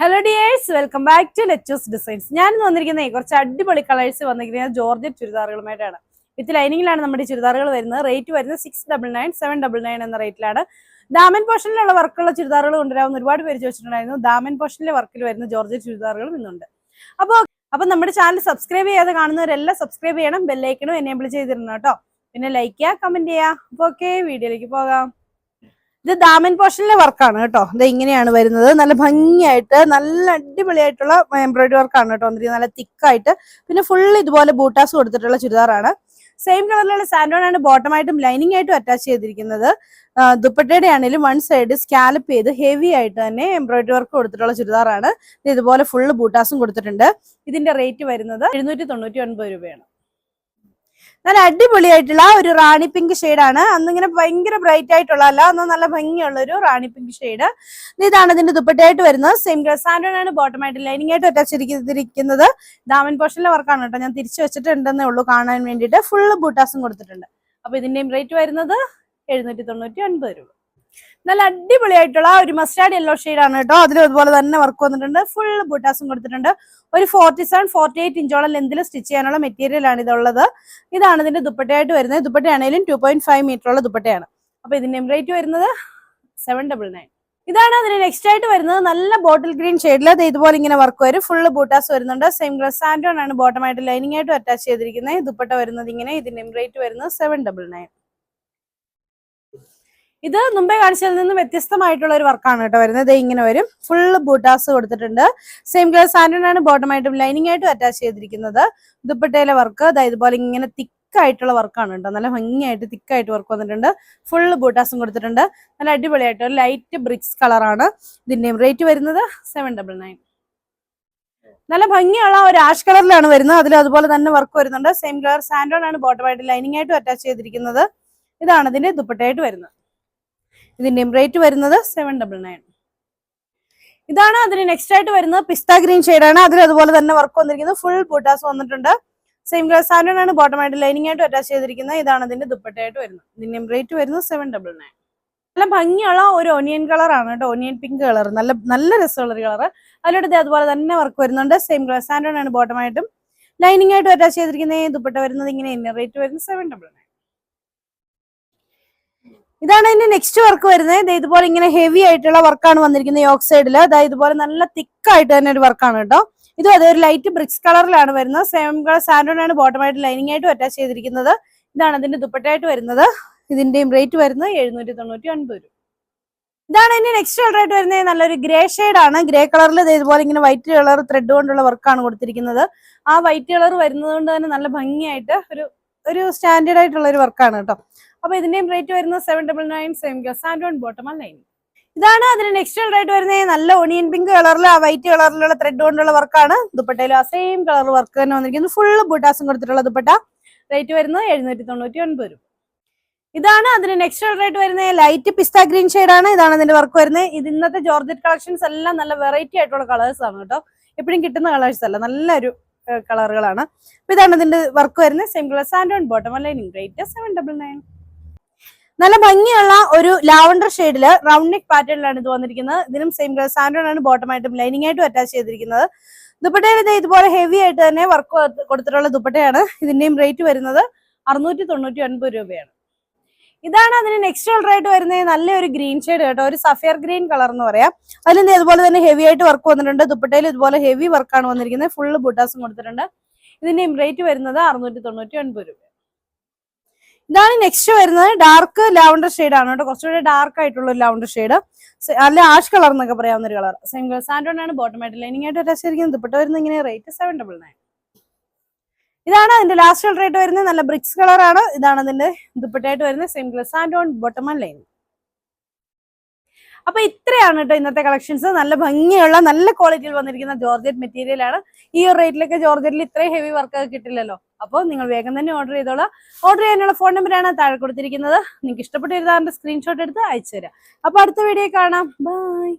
Hello dears welcome back to Lettos designs ഞാൻ ഇന്ന് വന്നിരിക്കുന്നത് കുറച്ച് അടിപൊളി കളേഴ്സ് വന്നിരിക്കുന്നത് ജോർജറ്റ് ചുരിദാറുകളുമായിട്ടാണ്. വിത്ത് ലൈനിങ്ങിലാണ് നമ്മുടെ ചുരിദാറുകൾ വരുന്നത്. റേറ്റ് വരുന്നത് six double nine seven double nine എന്ന റേറ്റിലാണ് ദാമൻ പോർഷനിലുള്ള വർക്കുള്ള ചുരിദാറുകൾ കൊണ്ടുവരാവുന്ന ഒരുപാട് പേര് ചോദിച്ചിട്ടുണ്ടായിരുന്നു. ദാമൻ പോർഷനിലെ വർക്കിൽ വരുന്ന ജോർജറ്റ് ചുരിദാറുകളും ഇന്നുണ്ട്. അപ്പോൾ അപ്പോൾ നമ്മുടെ ചാനൽ സബ്സ്ക്രൈബ് ചെയ്യാതെ കാണുന്നവരെല്ലാം സബ്സ്ക്രൈബ് ചെയ്യണം. ബെല്ലൈക്കണും എനേബിൾ ചെയ്തിരുന്നു കേട്ടോ. പിന്നെ ലൈക്ക് ചെയ്യുക കമന്റ് ചെയ്യുക. അപ്പോൾ ഓക്കെ വീഡിയോയിലേക്ക് പോകാം. ഇത് ദാമൻ പോർഷനിലെ വർക്കാണ് കേട്ടോ. ഇത് ഇങ്ങനെയാണ് വരുന്നത്. നല്ല ഭംഗിയായിട്ട് നല്ല അടിപൊളിയായിട്ടുള്ള എംബ്രോയിഡറി വർക്കാണ് കേട്ടോ വന്നിരിക്കുന്നത്. നല്ല തിക്കായിട്ട് പിന്നെ ഫുൾ ഇതുപോലെ ബൂട്ടാസ് കൊടുത്തിട്ടുള്ള ചുരിദാറാണ്. സെയിം കളറിലുള്ള സാൻഡോൺ ആണ് ബോട്ടം ആയിട്ടും ലൈനിങ് ആയിട്ടും അറ്റാച്ച് ചെയ്തിരിക്കുന്നത്. ദുപ്പട്ടയുടെ ആണെങ്കിലും വൺ സൈഡ് സ്കാലപ്പ് ചെയ്ത് ഹെവി ആയിട്ട് തന്നെ എംബ്രോയിഡറി വർക്ക് കൊടുത്തിട്ടുള്ള ചുരിദാറാണ്. ഇത് ഇതുപോലെ ഫുള്ള് ബൂട്ടാസും കൊടുത്തിട്ടുണ്ട്. ഇതിന്റെ റേറ്റ് വരുന്നത് എഴുന്നൂറ്റി തൊണ്ണൂറ്റി ഒൻപത് രൂപയാണ്. നല്ല അടിപൊളിയായിട്ടുള്ള ഒരു റാണി പിങ്ക് ആണ്. അന്നിങ്ങനെ ഭയങ്കര ബ്രൈറ്റ് ആയിട്ടുള്ള അല്ല നല്ല ഭംഗിയുള്ള ഒരു റാണി പിങ്ക് ഷെയ്ഡ് ഇതാണ് ഇതിന്റെ ദുപ്പട്ടയായിട്ട് വരുന്നത്. സെയിം ആണ് ബോട്ടം ആയിട്ട് ലൈനിങ് ആയിട്ട് അറ്റാച്ചിരിക്കുന്നത് ദാമൻ പോർഷനിലെ വർക്കാണ് കേട്ടോ. ഞാൻ തിരിച്ചു വെച്ചിട്ടുണ്ടെന്നേ ഉള്ളൂ കാണാൻ വേണ്ടിയിട്ട്. ഫുള്ള് ബൂട്ടാസും കൊടുത്തിട്ടുണ്ട്. അപ്പൊ ഇതിന്റെയും റേറ്റ് വരുന്നത് എഴുന്നൂറ്റി തൊണ്ണൂറ്റി ഒൻപത് രൂപ. നല്ല അടിപൊളിയായിട്ടുള്ള ഒരു മസ്റ്റാർഡ് യെല്ലോ ആണ് കേട്ടോ. അതിലും അതുപോലെ തന്നെ വർക്ക് വന്നിട്ടുണ്ട്. ഫുൾ ബൂട്ടാസും കൊടുത്തിട്ടുണ്ട്. ഒരു ഫോർട്ടി സെവൻ ഫോർട്ടി എയ്റ്റ് ഇഞ്ചോളം ലെന്തിൽ സ്റ്റിച്ച് ചെയ്യാനുള്ള മെറ്റീരിയൽ ആണ് ഇതുള്ളത്. ഇതാണ് ഇതിന്റെ ദുപ്പട്ടയായിട്ട് വരുന്നത്. ദുപ്പട്ടയാണെങ്കിലും ടു പോയിന്റ് ഫൈവ് മീറ്റർ ഉള്ള ദുപ്പട്ടയാണ്. അപ്പൊ ഇതിന്റെ റേറ്റ് വരുന്നത് സെവൻ ഡബിൾ നയൻ ഇതാണ് അതിന് നെക്സ്റ്റ് ആയിട്ട് വരുന്നത്. നല്ല ബോട്ടിൽ ഗ്രീൻ ഷെയ്ഡിൽ അത് ഇതുപോലെ ഇങ്ങനെ വർക്ക് വരും. ഫുള്ള് ബൂട്ടാസ് വരുന്നുണ്ട്. സെയിം ഗ്ലസ് സാൻഡോൺ ആണ് ബോട്ടം ആയിട്ട് ലൈനിങ് ആയിട്ട് അറ്റാച്ച് ചെയ്തിരിക്കുന്നത്. ദുപ്പട്ട വരുന്നത് ഇങ്ങനെ. ഇതിന്റെ റേറ്റ് വരുന്നത് സെവൻ ഡബിൾ നയൻ ഇത് മുമ്പേ കാണിച്ചതിൽ നിന്ന് വ്യത്യസ്തമായിട്ടുള്ള ഒരു വർക്കാണ് കേട്ടോ വരുന്നത്. ഇങ്ങനെ വരും. ഫുള്ള് ബൂട്ടാസ് കൊടുത്തിട്ടുണ്ട്. സെയിം കളർ സാൻഡാണ് ആണ് ബോട്ടം ആയിട്ടും ലൈനിങ് ആയിട്ടും അറ്റാച്ച് ചെയ്തിരിക്കുന്നത്. ദുപ്പട്ടയിലെ വർക്ക് അതായത് ഇതുപോലെ ഇങ്ങനെ തിക്ക് ആയിട്ടുള്ള വർക്കാണ് കേട്ടോ. നല്ല ഭംഗിയായിട്ട് തിക്കായിട്ട് വർക്ക് വന്നിട്ടുണ്ട്. ഫുള്ള് ബൂട്ടാസും കൊടുത്തിട്ടുണ്ട്. നല്ല അടിപൊളിയായിട്ട് ഒരു ലൈറ്റ് ബ്രിക്സ് കളറാണ് ഇതിന്റെയും റേറ്റ് വരുന്നത് സെവൻ ഡബിൾ നയൻ നല്ല ഭംഗിയുള്ള ഒരു ആഷ് കളറിലാണ് വരുന്നത്. അതിൽ അതുപോലെ തന്നെ വർക്ക് വരുന്നുണ്ട്. സെയിം കളർ സാൻഡോൺ ആണ് ബോട്ടം ആയിട്ട് ലൈനിങ് ആയിട്ടും അറ്റാച്ച് ചെയ്തിരിക്കുന്നത്. ഇതാണ് ഇതിന്റെ ദുപ്പട്ടയായിട്ട് വരുന്നത്. ഇതിന്റെയും റേറ്റ് വരുന്നത് സെവൻ ഡബിൾ നയൻ ഇതാണ് അതിന് നെക്സ്റ്റ് ആയിട്ട് വരുന്നത് പിസ്ത ഗ്രീൻ ആണ്. അതിൽ അതുപോലെ തന്നെ വർക്ക് വന്നിരിക്കുന്നത് ഫുൾ ബൂട്ടാസ് വന്നിട്ടുണ്ട്. സെയിം ഗ്ലാസ് ആണ്. ബോട്ടം ആയിട്ട് ലൈനിങ് ആയിട്ട് അറ്റാച്ച് ചെയ്തിരിക്കുന്നത്. ഇതാണ് അതിന്റെ ദുപ്പട്ടയായിട്ട് വരുന്നത്. ഇതിന്റെയും റേറ്റ് വരുന്നത് സെവൻ ഡബിൾ നയൻ നല്ല ഭംഗിയുള്ള ഒരു ഒനിയൻ കളർ ആണ് കേട്ടോ. ഒനിയൻ പിങ്ക് കളർ നല്ല നല്ല രസമുള്ള ഒരു കളർ അതിലൂടെ ദേ അതുപോലെ തന്നെ വർക്ക് വരുന്നുണ്ട്. സെയിം ഗ്ലാസ് ആണ് ബോട്ടം ആയിട്ടും. ലൈനിങ് ആയിട്ട് അറ്റാച്ച് ചെയ്തിരിക്കുന്ന ദുപ്പട്ട വരുന്നത് ഇങ്ങനെ റേറ്റ് വരുന്നത് സെവൻ ഡബിൾ നയൻ ഇതാണ് ഇതിന്റെ നെക്സ്റ്റ് വർക്ക് വരുന്നത്. ഇതുപോലെ ഇങ്ങനെ ഹെവി ആയിട്ടുള്ള വർക്കാണ് വന്നിരിക്കുന്നത് യോക്ക് സൈഡിൽ അതായത് ഇതുപോലെ നല്ല തിക്ക് ആയിട്ട് തന്നെ ഒരു വർക്കാണ് കേട്ടോ. ഇതും അതേ ഒരു ലൈറ്റ് ബ്രിക്സ് കളറിലാണ് വരുന്നത്. സെയിം കളർ സാൻഡോൺ ആണ് ബോട്ടം ആയിട്ട് ലൈനിങ് ആയിട്ടും അറ്റാച്ച് ചെയ്തിരിക്കുന്നത്. ഇതാണ് അതിന്റെ ദുപ്പട്ടയായിട്ട് വരുന്നത്. ഇതിന്റെയും റേറ്റ് വരുന്നത് എഴുന്നൂറ്റി തൊണ്ണൂറ്റി ഒൻപത് രൂപ. ഇതാണ് അതിന്റെ നെക്സ്റ്റ് കളർ ആയിട്ട് വരുന്നത്. നല്ലൊരു ഗ്രേ ആണ്. ഗ്രേ കളറിൽ ഇതുപോലെ ഇങ്ങനെ വൈറ്റ് കളർ ത്രെഡ് കൊണ്ടുള്ള വർക്കാണ് കൊടുത്തിരിക്കുന്നത്. ആ വൈറ്റ് കളർ വരുന്നത് കൊണ്ട് തന്നെ നല്ല ഭംഗിയായിട്ട് ഒരു ഒരു സ്റ്റാൻഡേർഡ് ആയിട്ടുള്ള ഒരു വർക്കാണ് കേട്ടോ. അപ്പൊ ഇതിന്റെയും റേറ്റ് വരുന്നത് seven double nine same on bottom line ഇതാണ് അതിന് നെക്സ്റ്റ് റേറ്റ് വരുന്നത്. നല്ല ഒണിയൻ പിങ്ക് കളറിൽ ആ വൈറ്റ് കളറിലുള്ള ത്രെഡ് കൊണ്ടുള്ള വർക്കാണ് ദുപ്പട്ടയിലും ആ സെയിം കളർ വർക്ക് തന്നെ വന്നിരിക്കുന്നത് ഫുള്ള് ബുട്ടാസും കൊടുത്തിട്ടുള്ള ദുപ്പട്ട. റേറ്റ് വരുന്നത് എഴുന്നൂറ്റി തൊണ്ണൂറ്റി ഒൻപത് രൂപ. ഇതാണ് അതിന് നെക്സ്റ്റ് റേറ്റ് വരുന്നത്. ലൈറ്റ് പിസ്ത ഗ്രീൻ ആണ്. ഇതാണ് അതിന്റെ വർക്ക് വരുന്നത്. ഇത് ഇന്നത്തെ ജോർജറ്റ് കളക്ഷൻസ് എല്ലാം നല്ല വെറൈറ്റി ആയിട്ടുള്ള കളേഴ്സ് ആണ് കേട്ടോ. എപ്പോഴും കിട്ടുന്ന കളേഴ്സ് അല്ല. നല്ലൊരു കളറുകളാണ് അപ്പൊ ഇതാണ് ഇതിന്റെ വർക്ക് വരുന്നത്. സെയിം കളർ ഓൺ ബോട്ടം അല്ലെങ്കിൽ റേറ്റ് സെവൻ ഡബിൾ നയൻ നല്ല ഭംഗിയുള്ള ഒരു ലാവണ്ടർ ഷെയ്ഡിൽ റൗണ്ട് നെക്ക് പാറ്റേണിലാണ് ഇത് വന്നിരിക്കുന്നത്. ഇതിനും സെയിം കളർ സാൻഡോൺ ആണ് ബോട്ടം ആയിട്ടും ലൈനിങ് ആയിട്ടും അറ്റാച്ച് ചെയ്തിരിക്കുന്നത്. ദുപ്പട്ടയിൽ ഇത് ഇതുപോലെ ഹെവി ആയിട്ട് തന്നെ വർക്ക് കൊടുത്തിട്ടുള്ള ദുപ്പട്ടയാണ്. ഇതിന്റെയും റേറ്റ് വരുന്നത് അറുന്നൂറ്റി തൊണ്ണൂറ്റി ഒൻപത് രൂപയാണ്. ഇതാണ് അതിന് നെക്സ്റ്റ് കളർ ആയിട്ട് വരുന്നത് നല്ലൊരു ഗ്രീൻ ഷെയ്ഡ് കേട്ടോ. ഒരു സഫയർ ഗ്രീൻ കളർ എന്ന് പറയാം. അതിൽ ഇതുപോലെ തന്നെ ഹെവി ആയിട്ട് വർക്ക് വന്നിട്ടുണ്ട്. ദുപ്പട്ടയിൽ ഇതുപോലെ ഹെവി വർക്കാണ് വന്നിരിക്കുന്നത്. ഫുള്ള് ബുട്ടാസും കൊടുത്തിട്ടുണ്ട്. ഇതിന്റെയും റേറ്റ് വരുന്നത് അറുന്നൂറ്റി തൊണ്ണൂറ്റി രൂപ ഇതാണ് നെക്സ്റ്റ് വരുന്നത്. ഡാർക്ക് ലാവണ്ടർ ഷെയ്ഡ് ആണ് കേട്ടോ. കുറച്ചുകൂടി ഡാർക്ക് ആയിട്ടുള്ള ലാവണ്ടർ ഷെയ്ഡ് അല്ലെ ആഷ് കളർ എന്നൊക്കെ പറയാവുന്ന ഒരു കളർ സെയിം സാൻഡോൺ ആണ് ബോട്ടം ആയിട്ട് ലൈനിങ് ആയിട്ട് അറ്റാച്ച് ചെയ്തിരിക്കുന്നത്. ദുപ്പട്ട വരുന്നത് ഇങ്ങനെ റേറ്റ് സെവൻ ഡബിൾ നയൻ ഇതാണ് അതിന്റെ ലാസ്റ്റ് കളർ ആയിട്ട് വരുന്നത്. നല്ല ബ്രിക്സ് കളർ ആണ്. ഇതാണ് അതിന്റെ ദുപ്പട്ടയായിട്ട് വരുന്നത്. കളർ സാൻഡോൺ ബോട്ടം ആൻഡ് ലൈനിങ് അപ്പൊ ഇത്രയാണ് കേട്ടോ ഇന്നത്തെ കളക്ഷൻസ് നല്ല ഭംഗിയുള്ള നല്ല ക്വാളിറ്റിയിൽ വന്നിരിക്കുന്ന ജോർജറ്റ് മെറ്റീരിയൽ ആണ്. ഈ ഒരു റേറ്റിലൊക്കെ ജോർജറ്റിൽ ഇത്രയും ഹെവി വർക്ക് കിട്ടില്ലല്ലോ. അപ്പോൾ നിങ്ങൾ വേഗം തന്നെ ഓർഡർ ചെയ്തോളാം. ഓർഡർ ചെയ്യാനുള്ള ഫോൺ നമ്പറാണ് താഴെ കൊടുത്തിരിക്കുന്നത്. നിങ്ങൾക്ക് ഇഷ്ടപ്പെട്ട ഒരു സ്ക്രീൻഷോട്ട് എടുത്ത് അയച്ചു തരാം അപ്പൊ അടുത്ത വീഡിയോ കാണാം. ബൈ